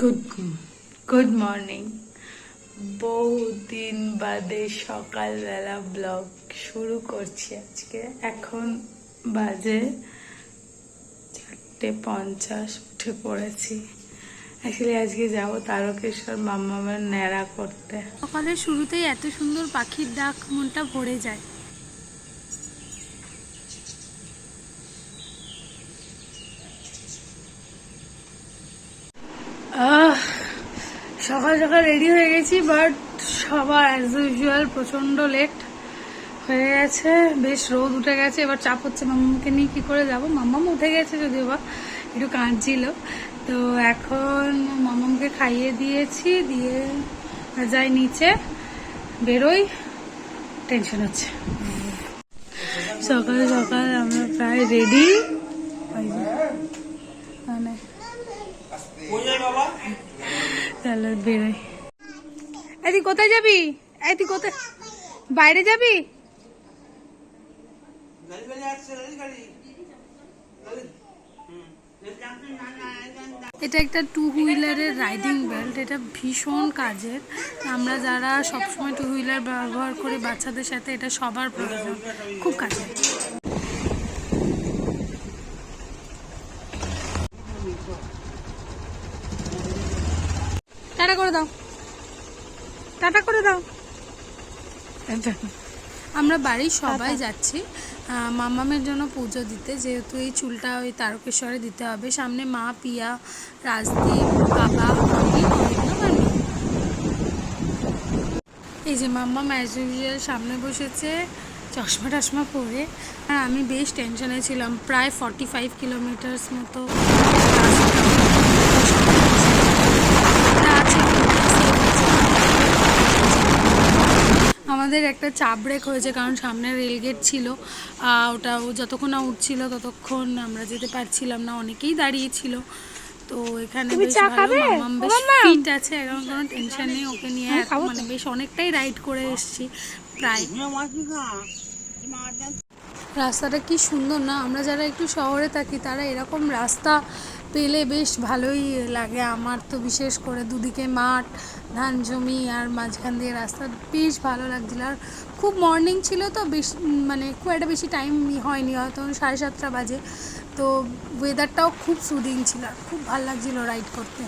Good good morning বহুদিন বাদে সকালবেলা ব্লগ শুরু করছি আজকে। এখন বাজে চারটে পঞ্চাশ, উঠে পড়েছি। অ্যাকচুয়ালি আজকে যাব তারকেশ্বর মাম্মামের ন্যাড়া করতে। সকালের শুরুতেই এত সুন্দর পাখির ডাক মনটা ভরে যায়। সকাল সকাল রেডি হয়ে গেছি বাট সবার অ্যাজ ইউজুয়াল প্রচণ্ড লেট হয়ে গেছে। বেশ রোদ উঠে গেছে, এবার চাপ হচ্ছে মাম্মাকে নিয়ে কি করে যাব? মাম্মাম উঠে গেছে যদিও বা, একটু কাঁদছিল। তো এখন মাম্মামকে খাইয়ে দিয়েছি, দিয়ে যাই নিচে, বেরোই টেনশন হচ্ছে। সকাল সকাল আমরা প্রায় রেডি মানে চলো বেরোই এই তুই কোথায় যাবি? এই তুই কোথায়? বাইরে যাবি? এটা একটা টু হুইলারের রাইডিং বেল্ট এটা ভীষণ কাজের। আমরা যারা সবসময় টু হুইলার ব্যবহার করি বাচ্চাদের সাথে এটা সবার প্রয়োজন। খুব কাজের। টাটা করে দাও। টাটা করে দাও। আমরা বাড়ির সবাই যাচ্ছি। মামামের জন্য পুজো দিতে। যেহেতু এই চুলটা ওই তারকেশ্বরে দিতে হবে। সামনে মা পিয়া রাজদীপ বাবা। এই যে মাম্মা ম্যাজ সামনে বসেছে চশমা টশমা পরে। আর আমি বেশ টেনশনে ছিলাম। প্রায় ফর্টি ফাইভ কিলোমিটার্স মতো রাস্তা আছে আমাদের একটা চাপ ব্রেক হয়েছে কারণ সামনে রেলগেট ছিল। ওটা ও যতক্ষণ না উঠছিল ততক্ষণ আমরা যেতে পারছিলাম না অনেকেই দাঁড়িয়েছিল। তো এখানে বেশ ভালো মামাম বেশ ফিট আছে এখন কোনো টেনশন নেই ওকে নিয়ে এখন মানে বেশ অনেকটাই রাইড করে এসেছি প্রায়। রাস্তাটা কি সুন্দর না আমরা যারা একটু শহরে থাকি তারা এরকম রাস্তা পেলে বেশ ভালোই লাগে। আমার তো বিশেষ করে দুদিকে মাঠ, ধান জমি আর মাঝখান দিয়ে রাস্তা বেশ ভালো লাগছিল। আর খুব মর্নিং ছিল তো বেশ মানে খুব একটা বেশি টাইম হয়নি, হয়তো সাড়ে সাতটা বাজে। তো ওয়েদারটাও খুব সুদিন ছিল খুব ভালো লাগছিল রাইড করতে।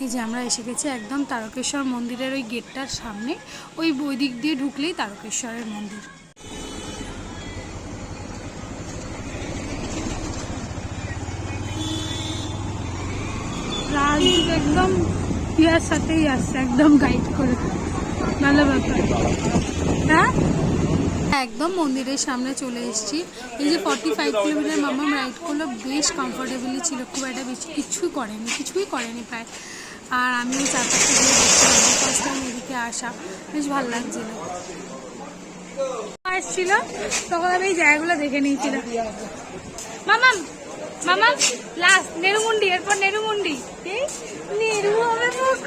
এই যে আমরা এসে গেছি একদম তারকেশ্বর মন্দিরের ওই গেটটার সামনে। ওই ওই দিক দিয়ে ঢুকলেই তারকেশ্বরের মন্দির। একদম পিয়ার সাথেই আসছে, একদম গাইড করে। ভালো ব্যাপার। হ্যাঁ? একদম মন্দিরের সামনে চলে এসেছি। এই যে ফর্টি ফাইভ কিলোমিটার মামাম রাইড করল, বেশ কমফোর্টেবলি ছিল। খুব একটা বেশি কিছুই করেনি কিছুই করেনি প্রায়। আর আমিও চারপাশে গিয়ে দেখছিলাম ফার্স্ট টাইম এদিকে আসা। বেশ ভালো লাগছিল। এসেছিল, তখন আমি এই জায়গাগুলো দেখে নিয়েছিলাম। মামাম মামাম লাস্ট নেরুমুন্ডি, এরপর নেরুমুন্ডি। নেরু হবে মুখ।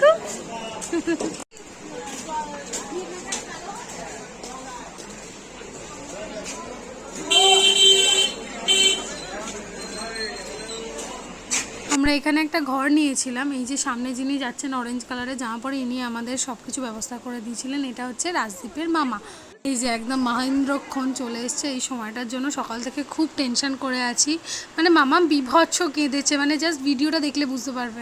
আমরা এখানে একটা ঘর নিয়েছিলাম। এই যে সামনে যিনি যাচ্ছেন অরেঞ্জ কালারের জামা পরে, ইনি আমাদের সব কিছু ব্যবস্থা করে দিয়েছিলেন। এটা হচ্ছে রাজদীপের মামা। এই যে একদম মহেন্দ্রক্ষণ চলে এসছে এই সময়টার জন্য। সকাল থেকে খুব টেনশন করে আছি। মানে মামা বিভৎস কেঁদেছে। মানে জাস্ট ভিডিওটা দেখলে বুঝতে পারবে।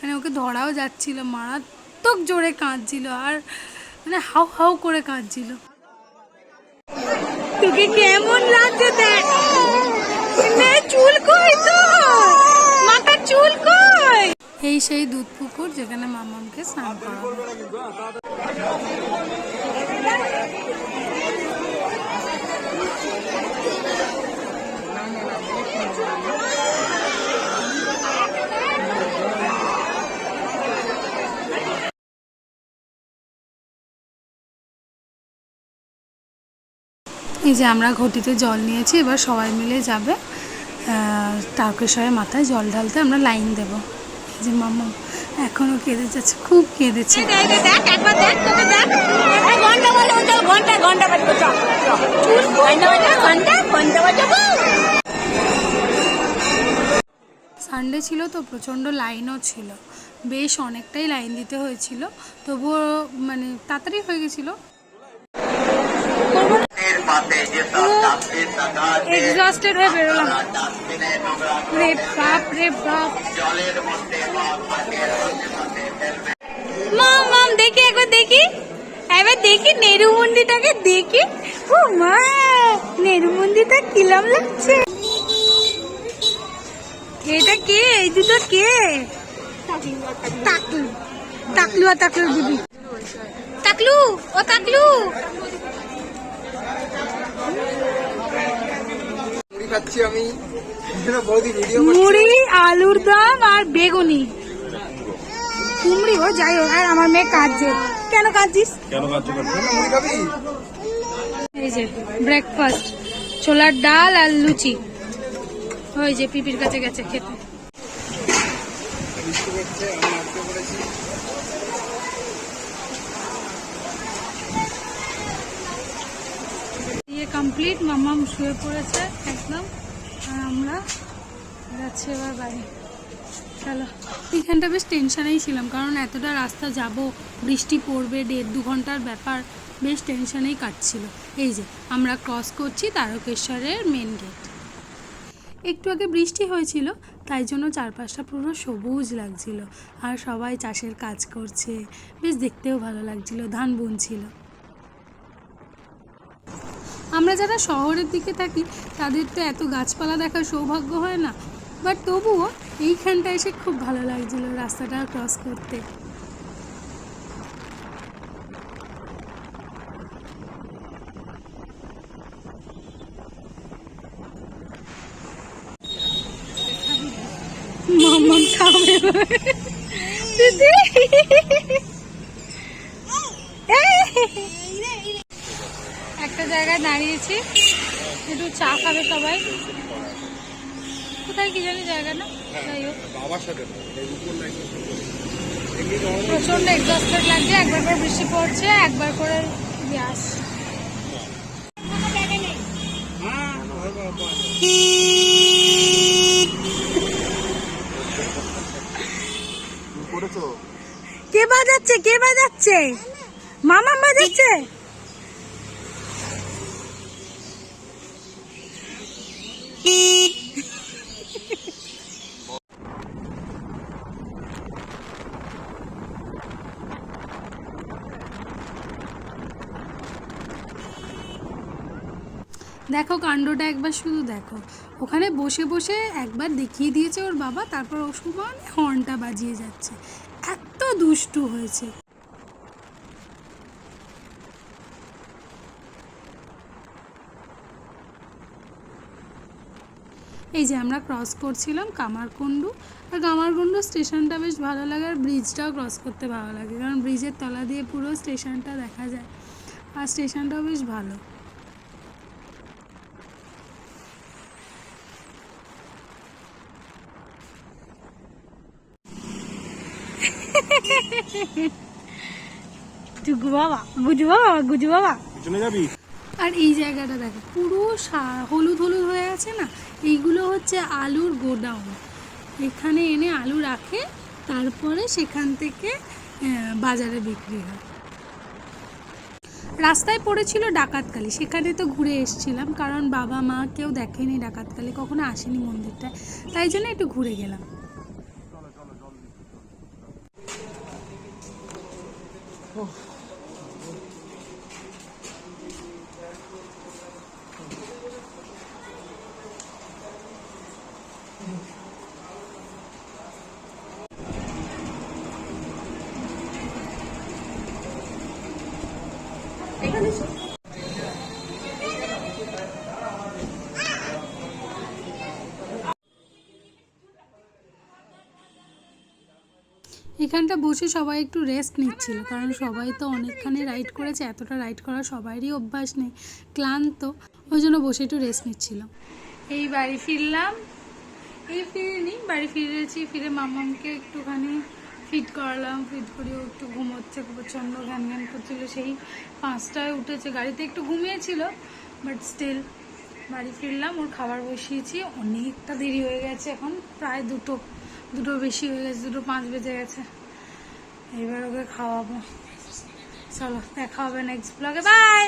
মানে ওকে ধরাও যাচ্ছিল, মারাত্মক জোরে কাঁদছিল আর মানে হাউ হাউ করে কাঁদছিল। তোকে কেমন লাগছে দেখ? চুল কই তো? মাথার চুল কই? এই সেই দুধ পুকুর যেখানে মামামকে স্নান করাবো। এই যে আমরা ঘটিতে জল নিয়েছি এবার সবাই মিলে যাবে তারকেশ্বরের মাথায় জল ঢালতে আমরা লাইন দেব। এই যে মামা এখনও কেঁদে যাচ্ছে খুব কেঁদেছে। সানডে ছিল তো প্রচণ্ড লাইনও ছিল। বেশ অনেকটাই লাইন দিতে হয়েছিল তবুও মানে তাড়াতাড়ি হয়ে গেছিল। এক্সস্টেড হয়ে বেরোলাম। রে বাপ রে বাপ। মাম মাম দেখি একবার দেখি। এবার দেখি নেরু মন্দিরটাকে দেখি। ও মা নেরু মন্দিরটা কিলাম লাগছে। এটা কে? এই দুটো কে? তাকলু। তাকলু। আর তাকলু দিদি। তাকলু ও তাকলু। খাচ্ছি আমি। মুড়ি আলুর দম আর বেগুনি। কুমড়ি ও যাই হোক আর আমার মেয়ে কাঁদছে। কেন কাঁদছিস? মুড়ি এই যে ব্রেকফাস্ট ছোলার ডাল আর লুচি। ওই যে পিপির কাছে গেছে খেতে। দিয়ে কমপ্লিট মামাম শুয়ে পড়েছে একদম। আর আমরা যাচ্ছি এবার বাড়ি। চলো। এখানটা বেশ টেনশানেই ছিলাম, কারণ এতটা রাস্তা যাব, বৃষ্টি পড়বে, দেড় দু ঘণ্টার ব্যাপার, বেশ টেনশনেই কাটছিল। এই যে, আমরা ক্রস করছি তারকেশ্বরের মেন গেট একটু আগে বৃষ্টি হয়েছিল, তাই জন্য চারপাশটা পুরো সবুজ লাগছিল। আর সবাই চাষের কাজ করছে, বেশ দেখতেও ভালো লাগছিল, ধান বুনছিল। আমরা যারা শহরের দিকে থাকি তাদের তো এত গাছপালা দেখার সৌভাগ্য হয় না। বাট তবুও এইখানটা এসে খুব ভালো লাগছিল রাস্তাটা ক্রস করতে। মামাম খাবে। দিদি একটা জায়গায় দাঁড়িয়েছি। একটু চা খাবে সবাই। কোথায় কি জানি জায়গা না? যাই হোক। প্রচণ্ড এক্সস্টেড লাগছে একবার করে বৃষ্টি পড়ছে একবার করে গ্যাস। কে বাজাচ্ছে? কে বাজাচ্ছে? মামা বাজাচ্ছে? দেখো কাণ্ডটা একবার শুধু দেখো। ওখানে বসে বসে একবার দেখিয়ে দিয়েছে ওর বাবা, তারপর ও সমান হর্নটা বাজিয়ে যাচ্ছে। এত দুষ্টু হয়েছে। এই যে আমরা ক্রস করছিলাম কামারকুণ্ডু, আর কামারকুণ্ডু স্টেশনটা বেশ ভালো লাগে, আর ব্রিজটাও ক্রস করতে ভালো লাগে, কারণ ব্রিজের তলা দিয়ে পুরো স্টেশনটা দেখা যায়। আর স্টেশনটাও বেশ ভালো। টুকু বাবা গুজু বাবা গুজু বাবা পিছনে যাবি? আর এই জায়গাটা দেখো পুরো সা- হলুদ হলুদ হয়ে আছে না? এইগুলো হচ্ছে আলুর গোডাউন। এখানে এনে আলু রাখে তারপরে সেখান থেকে আহ, বাজারে বিক্রি হয়। রাস্তায় পড়েছিল ডাকাতকালি সেখানে তো ঘুরে এসেছিলাম কারণ বাবা মা কেউ দেখেনি ডাকাতকালি কখনো আসেনি মন্দিরটায় তাই জন্য একটু ঘুরে গেলাম। এখানটা বসে সবাই একটু রেস্ট নিচ্ছিল, কারণ সবাই তো অনেকখানি রাইড করেছে, এতটা রাইড করা সবারই অভ্যাস নেই, ক্লান্ত, ওই জন্য বসে একটু রেস্ট নিচ্ছিল। এই বাড়ি ফিরলাম, এই ফিরিনি, বাড়ি ফিরেছি, ফিরে মামামকে একটুখানি ফিট করালাম ফিট করিয়ে একটু ঘুমোচ্ছে, প্রচণ্ড ঘ্যান ঘ্যান করছিল, সেই পাঁচটায় উঠেছে, গাড়িতে একটু ঘুমিয়েছিল বাট স্টিল বাড়ি ফিরলাম, ওর খাবার বসিয়েছি, অনেকটা দেরি হয়ে গেছে, এখন প্রায় দুটো দুটো বেশি হয়ে গেছে, দুটো পাঁচ বেজে গেছে। এবার ওকে খাওয়াবো। চলো, দেখা হবে নেক্সট ব্লগে বাই